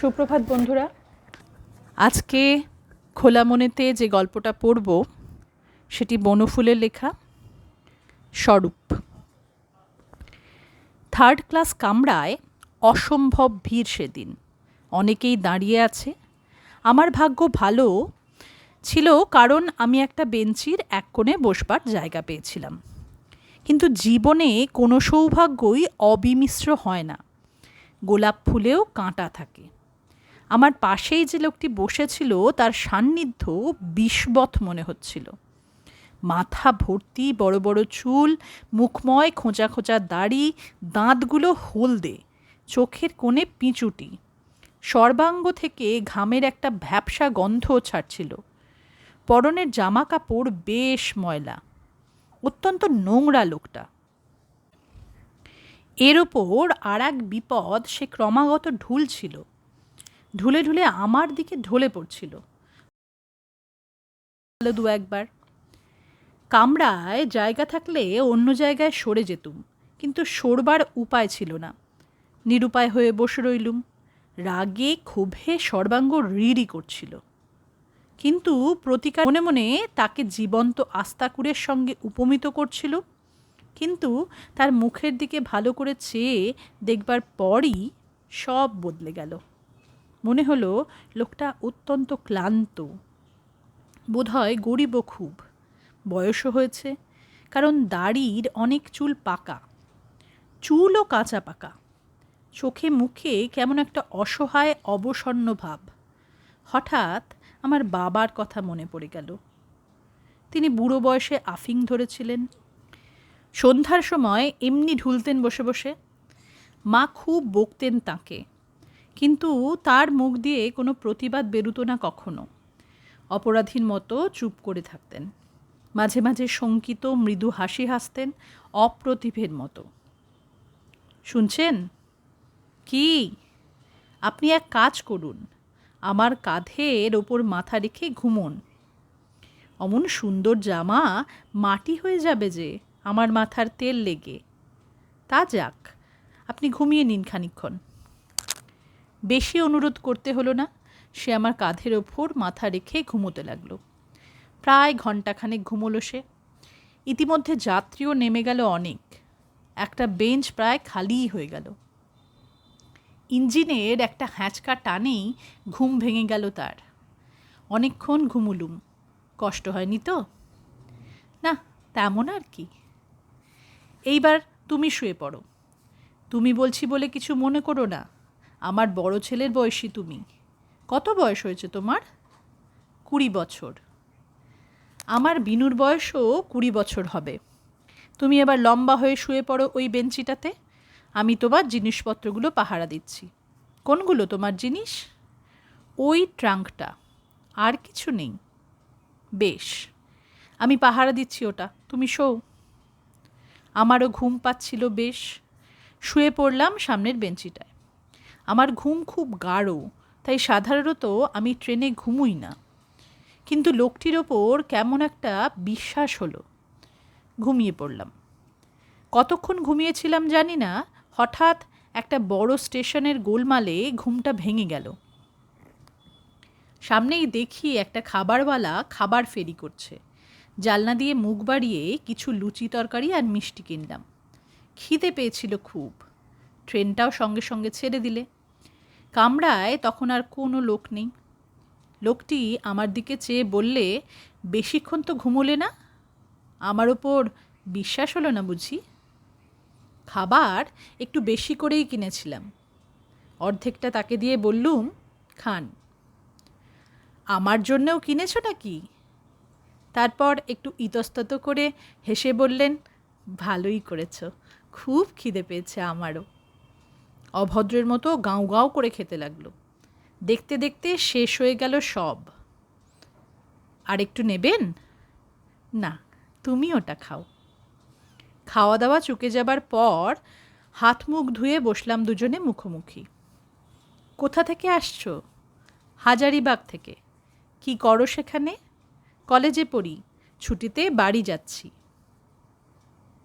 সুপ্রভাত বন্ধুরা। আজকে খোলা মনেতে যে গল্পটা পড়ব, সেটি বনফুলের লেখা, স্বরূপ। থার্ড ক্লাস কামরায় অসম্ভব ভিড় সেদিন। অনেকেই দাঁড়িয়ে আছে। আমার ভাগ্য ভালো ছিল কারণ আমি একটা বেঞ্চির এক কোণে বসবার জায়গা পেয়েছিলাম। কিন্তু জীবনে কোনো সৌভাগ্যই অবিমিশ্র হয় না। গোলাপ ফুলেও কাঁটা থাকে। আমার পাশেই যে লোকটি বসেছিল, তার সান্নিধ্য বিষবৎ মনে হচ্ছিল। মাথা ভর্তি, বড় বড় চুল, মুখময়, খোঁচা খোঁচা দাড়ি, দাঁতগুলো হলদে, চোখের কোণে পিঁচুটি। সর্বাঙ্গ থেকে ঘামের একটা ভ্যাপসা গন্ধ ছাড়ছিল। পরনের জামা কাপড় বেশ ময়লা। অত্যন্ত নোংরা লোকটা। এর ওপর আর এক বিপদ সে ক্রমাগত ঢুল ছিল ঢুলে ঢুলে আমার দিকে ঢলে পড়ছিল। দু একবার। কামরায় জায়গা থাকলে অন্য জায়গায় সরে যেতুম, কিন্তু সরবার উপায় ছিল না। নিরুপায় হয়ে বসে রইলুম। রাগে ক্ষোভে সর্বাঙ্গ রিড়ি করছিল। কিন্তু প্রতিকার মনে মনে তাকে জীবন্ত আস্তাকুরের সঙ্গে উপমিত করছিল, কিন্তু তার মুখের দিকে ভালো করে চেয়ে দেখবার পরই সব বদলে গেল। মনে হলো লোকটা অত্যন্ত ক্লান্ত। বোধহয় গরিবও খুব। বয়সও হয়েছে, কারণ দাড়ির অনেক চুল পাকা। চুলও কাঁচা পাকা। চোখে মুখে কেমন একটা অসহায়, অবসন্ন ভাব। হঠাৎ আমার বাবার কথা মনে পড়ে গেল। তিনি বুড়ো বয়সে আফিং ধরেছিলেন। সন্ধ্যার সময় এমনি ঢুলতেন বসে বসে। মা খুব বকতেন তাকে। কিন্তু তার মুখ দিয়ে কোনো প্রতিবাদ বেরুতো না কখনো। অপরাধীর মতো চুপ করে থাকতেন। মাঝে মাঝে শঙ্কিত, মৃদু হাসি হাসতেন, অপ্রতিভের মতো। শুনছেন? কি? আপনি এক কাজ করুন। আমার কাঁধের ওপর মাথা রেখে ঘুমন। অমন সুন্দর জামা মাটি হয়ে যাবে যে আমার মাথার তেল লেগে। তা যাক, আপনি ঘুমিয়ে নিন খানিক্ষণ বেশি অনুরোধ করতে হলো না। সে আমার কাঁধের ওপর মাথা রেখে ঘুমোতে লাগল। প্রায় ঘণ্টাখানেক ঘুমোলো সে। ইতিমধ্যে যাত্রীও নেমে গেল অনেক। একটা বেঞ্চ প্রায় খালিই হয়ে গেল। ইঞ্জিনের একটা হ্যাঁচকা টানেই ঘুম ভেঙে গেল তার। অনেকক্ষণ ঘুমুলুম। কষ্ট হয়নি তো? না, তেমন আর কি। এইবার তুমি শুয়ে পড়ো। তুমি বলছি বলে কিছু মনে করো না। আমার বড় ছেলের বয়সী তুমি। কত বয়স হয়েছে তোমার? কুড়ি বছর। আমার বিনুর বয়সও কুড়ি বছর হবে। তুমি এবার লম্বা হয়ে শুয়ে পড়ো ওই বেঞ্চিটাতে। আমি তোমার জিনিসপত্রগুলো পাহারা দিচ্ছি। কোনগুলো তোমার জিনিস? ওই ট্রাঙ্কটা। আর কিছু নেই। বেশ। আমি পাহারা দিচ্ছি ওটা। তুমি শোও। আমারও ঘুম পাচ্ছিল বেশ। শুয়ে পড়লাম সামনের বেঞ্চিটায়। আমার ঘুম খুব গাঢ়, তাই সাধারণত আমি ট্রেনে ঘুমুই না। কিন্তু লোকটির ওপর কেমন একটা বিশ্বাস হলো। ঘুমিয়ে পড়লাম। কতক্ষণ ঘুমিয়েছিলাম জানি না, হঠাৎ একটা বড় স্টেশনের গোলমালে ঘুমটা ভেঙে গেল। সামনেই দেখি একটা খাবারওয়ালা খাবার ফেরি করছে। জালনা দিয়ে মুখ বাড়িয়ে কিছু লুচি তরকারি আর মিষ্টি কিনলাম। খিদে পেয়েছিল খুব। ট্রেনটাও সঙ্গে সঙ্গে ছেড়ে দিলে। কামরায় তখন আর কোনো লোক নেই। লোকটি আমার দিকে চেয়ে বললে, বেশিক্ষণ তো ঘুমোলে না? আমার ওপর বিশ্বাস হলো না বুঝি? খাবার একটু বেশি করেই কিনেছিলাম। অর্ধেকটা তাকে দিয়ে বললুম, খান। আমার জন্যেও কিনেছ নাকি? তারপর একটু ইতস্তত করে হেসে বললেন, ভালোই করেছ। খুব খিদে পেয়েছে আমারও। অভদ্রের মতো গাঁও গাঁও করে খেতে লাগল। দেখতে দেখতে শেষ হয়ে গেল সব। আর একটু নেবেন? না, তুমি ওটা খাও। খাওয়া দাওয়া চুকে যাবার পর হাত মুখ ধুয়ে বসলাম দুজনে মুখোমুখি। কোথা থেকে আসছো? হাজারিবাগ থেকে। কি করো সেখানে? কলেজে পড়ি, ছুটিতে বাড়ি যাচ্ছি।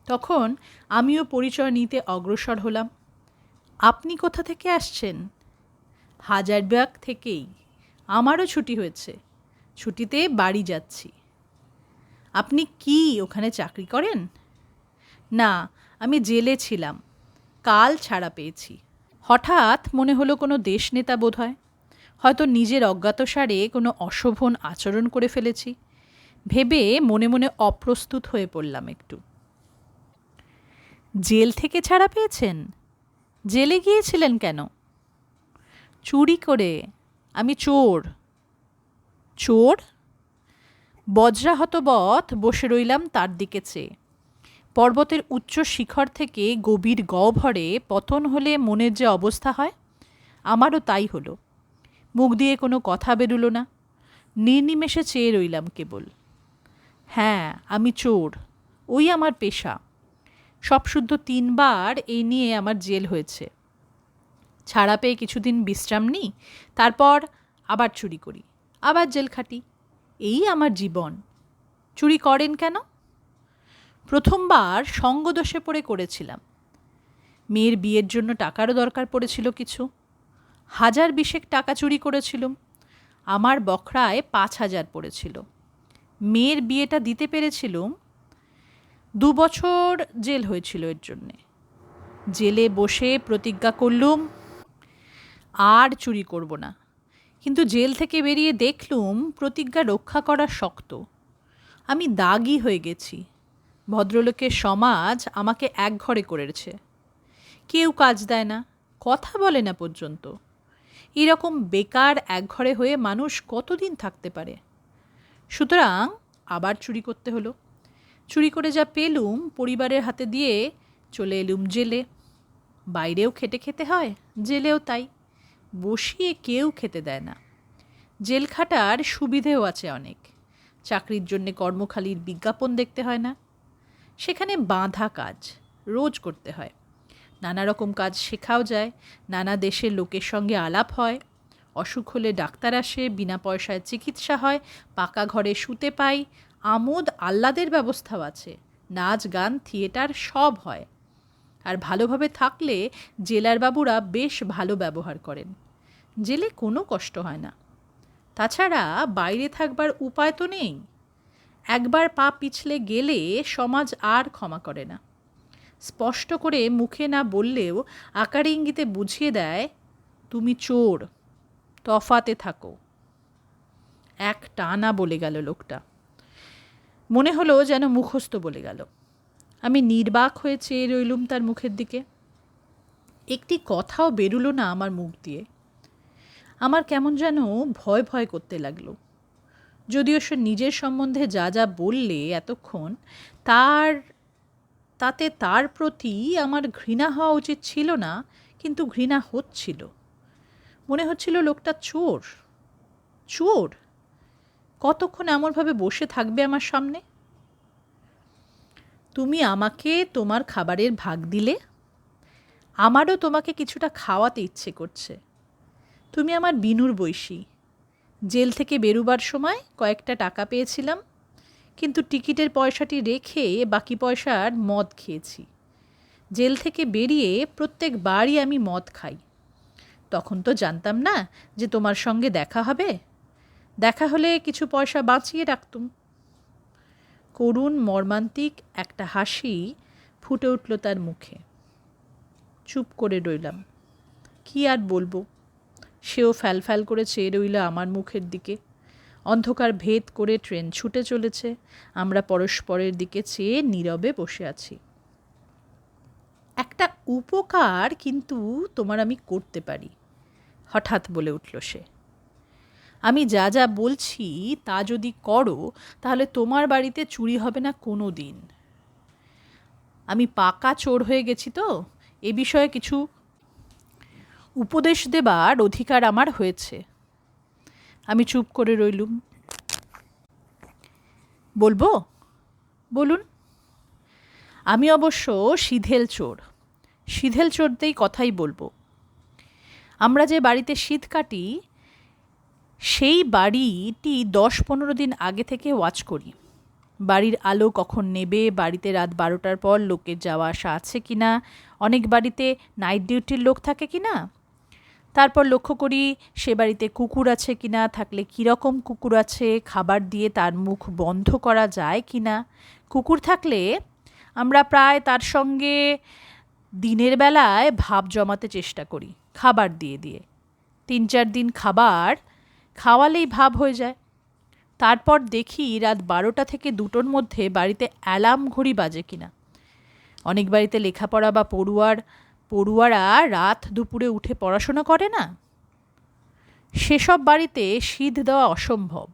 তখন আমিও পরিচয় নিতে অগ্রসর হলাম। আপনি কোথা থেকে আসছেন? হাজারবাগ থেকেই। আমারও ছুটি হয়েছে। ছুটিতে বাড়ি যাচ্ছি। আপনি কি ওখানে চাকরি করেন? না, আমি জেলে ছিলাম। কাল ছাড়া পেয়েছি। হঠাৎ মনে হলো কোনো দেশনেতা বোধ হয় হয়তো নিজের অজ্ঞাতসারে কোনো অশোভন আচরণ করে ফেলেছি। ভেবে মনে মনে অপ্রস্তুত হয়ে পড়লাম একটু। জেল থেকে ছাড়া পেয়েছেন? জেলে গিয়েছিলেন কেন? চুরি করে, আমি চোর। চোর? বজ্রাহতবৎ বসে রইলাম তার দিকে চেয়ে। পর্বতের উচ্চ শিখর থেকে গভীর গহ্বরে পতন হলে মনের যে অবস্থা হয়, আমারও তাই হলো। মুখ দিয়ে কোনো কথা বেরুলো না। নির্নিমেষে চেয়ে রইলাম কেবল। হ্যাঁ আমি চোর, ওই আমার পেশা। সব শুদ্ধ তিনবার এই নিয়ে আমার জেল হয়েছে। ছাড়া পেয়ে কিছুদিন বিশ্রাম নিই, তারপর আবার চুরি করি, আবার জেল খাটি। এই আমার জীবন। চুরি করেন কেন? প্রথমবার সঙ্গদোষে পড়ে করেছিলাম। মেয়ের বিয়ের জন্য টাকারও দরকার পড়েছিল কিছু। হাজার বিশেক টাকা চুরি করেছিলাম। আমার বখরায় পাঁচ হাজার পড়েছিল। মেয়ের বিয়েটা দিতে পেরেছিলুম দু বছর জেল হয়েছিল এর জন্যে। জেলে বসে প্রতিজ্ঞা করলুম, আর চুরি করব না। কিন্তু জেল থেকে বেরিয়ে দেখলুম প্রতিজ্ঞা রক্ষা করা শক্ত। আমি দাগি হয়ে গেছি। ভদ্রলোকের সমাজ আমাকে এক ঘরে করেছে। কেউ কাজ দেয় না, কথা বলে না পর্যন্ত। এরকম বেকার এক ঘরে হয়ে মানুষ কতদিন থাকতে পারে? সুতরাং আবার চুরি করতে হলো। চুরি করে যা পেলুম পরিবারের হাতে দিয়ে চলে এলুম জেলে। বাইরেও খেটে খেতে হয়, জেলেও তাই। বসিয়ে কেউ খেতে দেয় না। জেল খাটার সুবিধেও আছে অনেক। চাকরির জন্যে কর্মখালির বিজ্ঞাপন দেখতে হয় না। সেখানে বাঁধা কাজ রোজ করতে হয়। নানা রকম কাজ শেখাও যায়, নানা দেশের লোকের সঙ্গে আলাপ হয়। অসুখ হলে ডাক্তার আসে, বিনা পয়সায় চিকিৎসা হয়, পাকা ঘরে শুতে পাই আমোদ আহ্লাদের ব্যবস্থাও আছে। নাচ, গান, থিয়েটার সব হয়। আর ভালোভাবে থাকলে জেলার বাবুরা বেশ ভালো ব্যবহার করেন। জেলে কোনো কষ্ট হয় না। তাছাড়া বাইরে থাকবার উপায় তো নেই। একবার পা পিছলে গেলে সমাজ আর ক্ষমা করে না। স্পষ্ট করে মুখে না বললেও আকার ইঙ্গিতে বুঝিয়ে দেয়, তুমি চোর, তফাতে থাকো। এক টানা বলে গেল লোকটা। মনে হলো যেন মুখস্থ বলে গেল। আমি নির্বাক হয়ে চেয়ে রইলুম তার মুখের দিকে। একটি কথাও বেরুলো না আমার মুখ দিয়ে। আমার কেমন যেন ভয় ভয় করতে লাগল। যদিও সে নিজের সম্বন্ধে যা যা বললে এতক্ষণ, তার, তাতে তার প্রতি আমার ঘৃণা হওয়া উচিত ছিল না, কিন্তু ঘৃণা হচ্ছিল। মনে হচ্ছিল লোকটা চোর। চোর? কতক্ষণ এমনভাবে বসে থাকবে আমার সামনে? তুমি আমাকে তোমার খাবারের ভাগ দিলে? আমারও তোমাকে কিছুটা খাওয়াতে ইচ্ছে করছে। তুমি আমার বিনুর বৈশী। জেল থেকে বেরুবার সময় কয়েকটা টাকা পেয়েছিলাম, কিন্তু টিকিটের পয়সাটি রেখে বাকি পয়সার মদ খেয়েছি। জেল থেকে বেরিয়ে প্রত্যেক বারই আমি মদ খাই। তখন তো জানতাম না যে তোমার সঙ্গে দেখা হবে। দেখা হলে কিছু পয়সা বাঁচিয়ে রাখতুম। করুণ, মর্মান্তিক একটা হাসি ফুটে উঠল তার মুখে। চুপ করে রইলাম। কি আর বলব? সেও ফ্যাল ফ্যাল করে চেয়ে রইল আমার মুখের দিকে। অন্ধকার ভেদ করে ট্রেন ছুটে চলেছে। আমরা পরস্পরের দিকে চেয়ে নীরবে বসে আছি। একটা উপকার কিন্তু তোমার আমি করতে পারি, হঠাৎ বলে উঠল সে। আমি যা যা বলছি তা যদি করো, তাহলে তোমার বাড়িতে চুরি হবে না কোনো দিন আমি পাকা চোর হয়ে গেছি তো, এ বিষয়ে কিছু উপদেশ দেবার অধিকার আমার হয়েছে। আমি চুপ করে রইলুম। বলব? বলুন। আমি অবশ্য সিধেল চোর। সিধেল চোরতেই কথাই বলব। আমরা যে বাড়িতে শীত কাটি সেই বাড়িটি দশ পনেরো দিন আগে থেকে ওয়াচ করি। বাড়ির আলো কখন নেবে, বাড়িতে রাত বারোটার পর লোকের যাওয়া আসা আছে কি না অনেক বাড়িতে নাইট ডিউটির লোক থাকে কি না তারপর লক্ষ্য করি সে বাড়িতে কুকুর আছে কি না থাকলে কীরকম কুকুর আছে, খাবার দিয়ে তার মুখ বন্ধ করা যায় কি না কুকুর থাকলে আমরা প্রায় তার সঙ্গে দিনের বেলায় ভাব জমাতে চেষ্টা করি, খাবার দিয়ে দিয়ে। তিন চার দিন খাবার খাওয়ালেই ভাব হয়ে যায়। তারপর দেখি রাত বারোটা থেকে দুটোর মধ্যে বাড়িতে অ্যালার্ম ঘড়ি বাজে কিনা। অনেক বাড়িতে লেখাপড়া বা পড়ুয়ার, পড়ুয়ারা রাত দুপুরে উঠে পড়াশোনা করে না? সেসব বাড়িতে শীত দেওয়া অসম্ভব।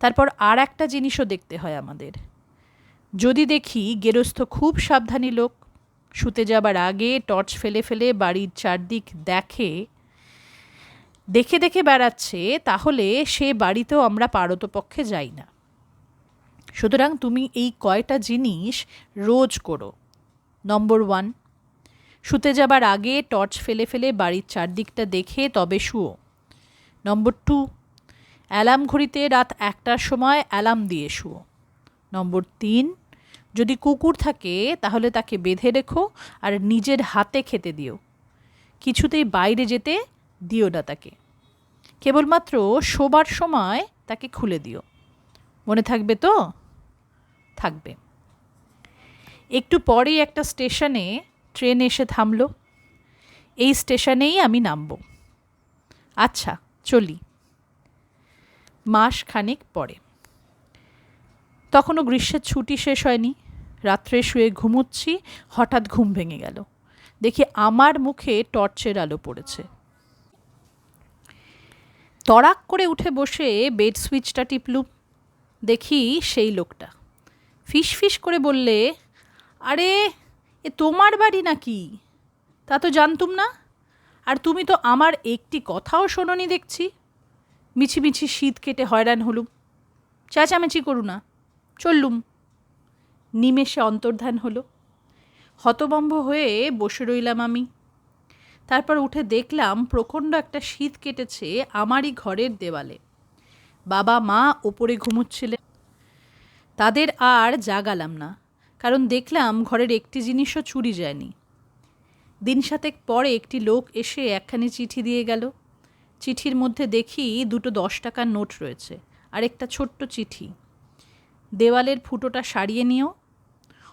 তারপর আর একটা জিনিসও দেখতে হয় আমাদের। যদি দেখি গেরস্থ খুব সাবধানী লোক, শুতে যাবার আগে টর্চ ফেলে ফেলে বাড়ির চারদিক দেখে দেখে দেখে বেড়াচ্ছে, তাহলে সে বাড়িতেও আমরা পারতপক্ষে যাই না। সুতরাং তুমি এই কয়টা জিনিস রোজ করো। নম্বর ওয়ান শুতে যাবার আগে টর্চ ফেলে ফেলে বাড়ির চারদিকটা দেখে তবে শুও নম্বর টু অ্যালার্ম ঘড়িতে রাত একটার সময় অ্যালার্ম দিয়ে শুও নম্বর তিন, যদি কুকুর থাকে, তাহলে তাকে বেঁধে রেখো আর নিজের হাতে খেতে দিও। কিছুতেই বাইরে যেতে দিও না তাকে কেবলমাত্র শোবার সময় তাকে খুলে দিও। মনে থাকবে তো? থাকবে। একটু পরেই একটা স্টেশনে ট্রেন এসে থামল। এই স্টেশনেই আমি নামব। আচ্ছা চলি। মাস খানিক পরে। তখনও গ্রীষ্মের ছুটি শেষ হয়নি। রাত্রে শুয়ে ঘুমুচ্ছি, হঠাৎ ঘুম ভেঙে গেল। দেখি আমার মুখে টর্চের আলো পড়েছে। তড়াক করে উঠে বসে বেড সুইচটা টিপলুম দেখি সেই লোকটা। ফিস ফিস করে বললে, আরে, এ তোমার বাড়ি নাকি? তা তো জানতুম না। আর তুমি তো আমার একটি কথাও শোনোনি দেখছি। মিছিমিছি শীত কেটে হয়রান হলুম। চেঁচামেচি করু না, চললুম। নিমেষে অন্তর্ধান হলো। হতবম্ব হয়ে বসে রইলাম আমি। তারপর উঠে দেখলাম প্রখণ্ড একটা শীত কেটেছে আমারই ঘরের দেওয়ালে। বাবা, মা ওপরে ঘুমোচ্ছিলেন। তাদের আর জাগালাম না, কারণ দেখলাম ঘরের একটি জিনিসও চুরি যায়নি। দিন সাতেক পরে একটি লোক এসে একখানি চিঠি দিয়ে গেল। চিঠির মধ্যে দেখি দুটো দশ টাকার নোট রয়েছে আর একটা ছোট্ট চিঠি। দেওয়ালের ফুটোটা সারিয়ে নিও।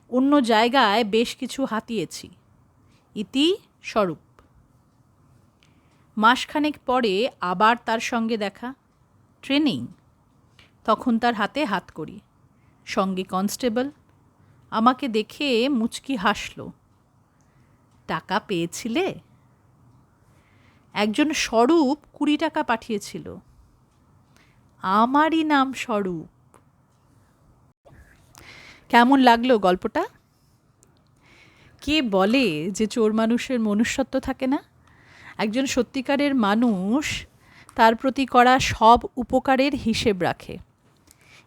অন্য জায়গায় বেশ কিছু হাতিয়েছি। ইতি স্বরূপ। মাসখানেক পরে আবার তার সঙ্গে দেখা। ট্রেনিং। তখন তার হাতে হাত করি। সঙ্গে কনস্টেবল, আমাকে দেখে মুচকি হাসল। টাকা পেয়েছিলে? একজন স্বরূপ কুড়ি টাকা পাঠিয়েছিল। আমারই নাম স্বরূপ। কেমন লাগল গল্পটা? কে বলে যে চোর মানুষের মনুষ্যত্ব থাকে না? একজন সত্যিকারের মানুষ, তার প্রতি করা সব উপকারের হিসেব রাখে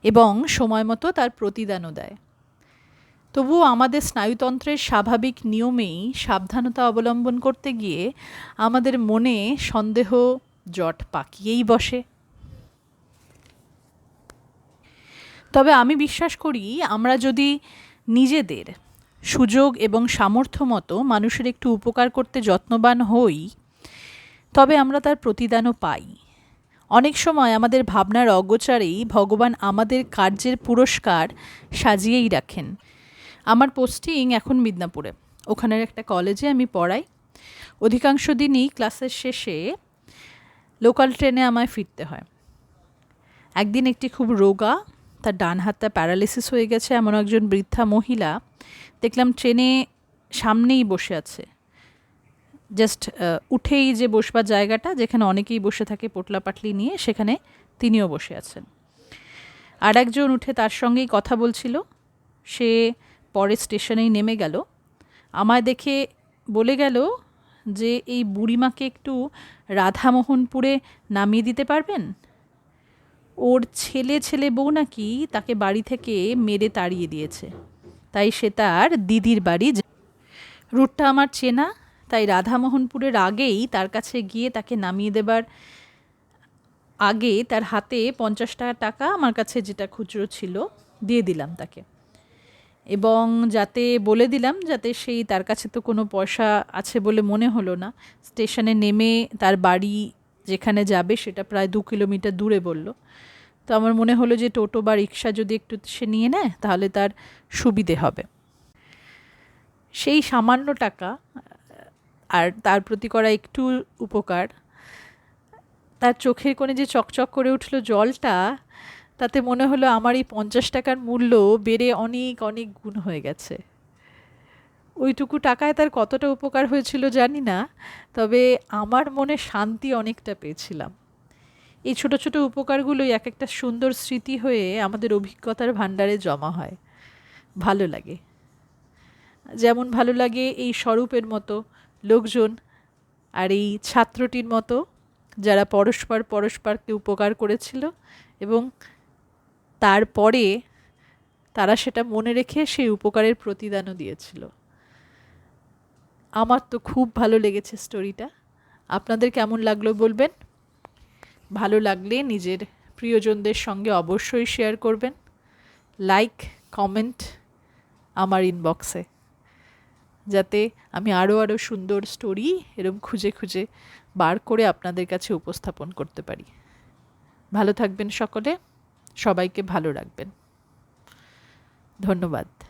এবং সময় মতো তার প্রতিদানও দেয়। তবুও আমাদের স্নায়ুতন্ত্রের স্বাভাবিক নিয়মেই সাবধানতা অবলম্বন করতে গিয়ে আমাদের মনে সন্দেহ, জট পাকিয়েই বসে। তবে আমি বিশ্বাস করি, আমরা যদি নিজেদের সুযোগ এবং সামর্থ্য মতো মানুষের একটু উপকার করতে যত্নবান হই তবে আমরা তার প্রতিদানও পাই। অনেক সময় আমাদের ভাবনার অগোচারেই ভগবান আমাদের কার্যের পুরস্কার সাজিয়েই রাখেন। আমার পোস্টিং এখন মিদনাপুরে। ওখানের একটা কলেজে আমি পড়াই। অধিকাংশ দিনই ক্লাসের শেষে লোকাল ট্রেনে আমায় ফিরতে হয়। একদিন একটি খুব রোগা, তার ডান হাতটা প্যারালিসিস হয়ে গেছে, এমন একজন বৃদ্ধা মহিলা দেখলাম ট্রেনে সামনেই বসে আছে। জাস্ট উঠেই যে বসবার জায়গাটা, যেখানে অনেকেই বসে থাকে পোটলা পাটলি নিয়ে, সেখানে তিনিও বসে আছেন। আর একজন উঠে তার সঙ্গেই কথা বলছিল। সে পরে স্টেশনেই নেমে গেল। আমায় দেখে বলে গেল যে, এই বুড়িমাকে একটু রাধামোহনপুরে নামিয়ে দিতে পারবেন? ওর ছেলে ছেলে বউ নাকি তাকে বাড়ি থেকে মেরে তাড়িয়ে দিয়েছে। তাই সে তার দিদির বাড়ি রুটটা আমার চেনা তাই রাধামোহনপুরের আগেই তার কাছে গিয়ে তাকে নামিয়ে দেবার আগে তার হাতে পঞ্চাশ টাকা টাকা আমার কাছে যেটা খুচরো ছিল দিয়ে দিলাম তাকে। এবং যাতে বলে দিলাম যাতে সেই তার কাছে তো কোনো পয়সা আছে বলে মনে হলো না, স্টেশনে নেমে তার বাড়ি যেখানে যাবে সেটা প্রায় দু কিলোমিটার দূরে বলল। তো আমার মনে হলো যে টোটো বা রিক্সা যদি একটু সে নিয়ে নেয় তাহলে তার সুবিধে হবে। সেই সামান্য টাকা আর তার প্রতি করা একটু উপকার। তার চোখের কোণে যে চকচক করে উঠল জলটা, তাতে মনে হলো আমার এই পঞ্চাশ টাকার মূল্য বেড়ে অনেক অনেক গুণ হয়ে গেছে। ওইটুকু টাকায় তার কতটা উপকার হয়েছিল জানি না, তবে আমার মনে শান্তি অনেকটা পেয়েছিলাম। এই ছোট ছোট উপকারগুলোই এক একটা সুন্দর স্মৃতি হয়ে আমাদের অভিজ্ঞতার ভাণ্ডারে জমা হয়। ভালো লাগে। যেমন ভালো লাগে এই স্বরূপের মতো লোকজন আর এই ছাত্রটির মতো যারা পরস্পর পরস্পরকে উপকার করেছিল এবং তারপরে তারা সেটা মনে রেখে সেই উপকারের প্রতিদানও দিয়েছিল। আমার তো খুব ভালো লেগেছে স্টোরিটা। আপনাদের কেমন লাগল বলবেন? ভালো লাগলে নিজের প্রিয়জনদের সঙ্গে অবশ্যই শেয়ার করবেন। লাইক, কমেন্ট আমার ইনবক্সে যাতে আমি আরও আরও সুন্দর স্টোরি এরম খুঁজে খুঁজে বার করে আপনাদের কাছে উপস্থাপন করতে পারি। ভালো থাকবেন সকলে। সবাইকে ভালো রাখবেন। ধন্যবাদ।